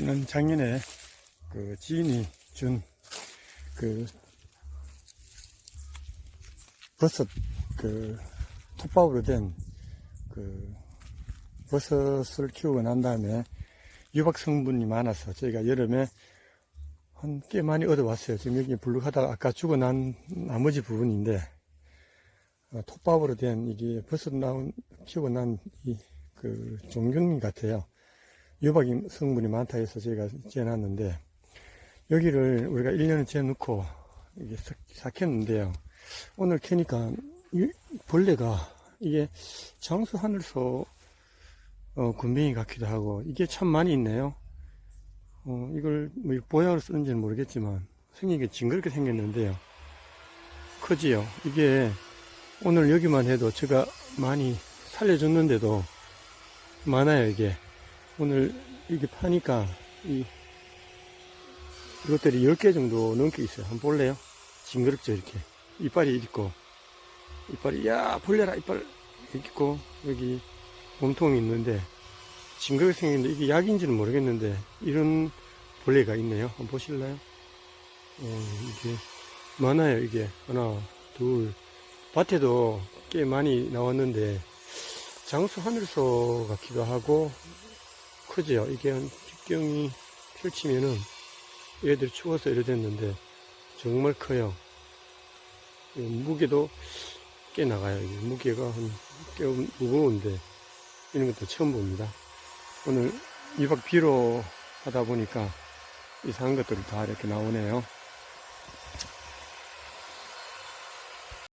이는 작년에 그 지인이 준 그 버섯 그 톱밥으로 된 그 버섯을 키우고 난 다음에 유박 성분이 많아서 저희가 여름에 한 꽤 많이 얻어왔어요. 지금 여기 불룩하다가 아까 죽어 난 나머지 부분인데 어, 톱밥으로 된 이게 버섯 나온 키우고 난 이 그 종균 같아요. 유박이 성분이 많다 해서 제가 지어놨는데 여기를 우리가 1년을 지어놓고 이게 싹, 삭혔는데요. 오늘 캐니까 이 벌레가 이게 장수 하늘소 어, 군뱅이 같기도 하고 이게 참 많이 있네요. 어, 이걸 뭐 보약으로 쓰는지는 모르겠지만 생긴 게 징그럽게 생겼는데요. 크지요. 이게 오늘 여기만 해도 제가 많이 살려줬는데도 많아요 이게 오늘 이게 파니까 이 이것들이 10개 정도 넘게 있어요. 한번 볼래요? 징그럽죠 이렇게. 이빨이 있고. 이빨이 야 벌레라 이빨. 이렇게 있고 여기 몸통이 있는데 징그럽게 생겼는데 이게 약인지는 모르겠는데 이런 벌레가 있네요. 한번 보실래요? 어, 이게 많아요 이게. 하나 둘. 밭에도 꽤 많이 나왔는데 장수 하늘소 같기도 하고 크지요 이게 한 직경이 펼치면은 얘들이 추워서 이래 됐는데 정말 커요. 이 무게도 꽤 나가요. 무게가 한 꽤 무거운데 이런 것도 처음 봅니다. 오늘 2박 비로 하다 보니까 이상한 것들이 다 이렇게 나오네요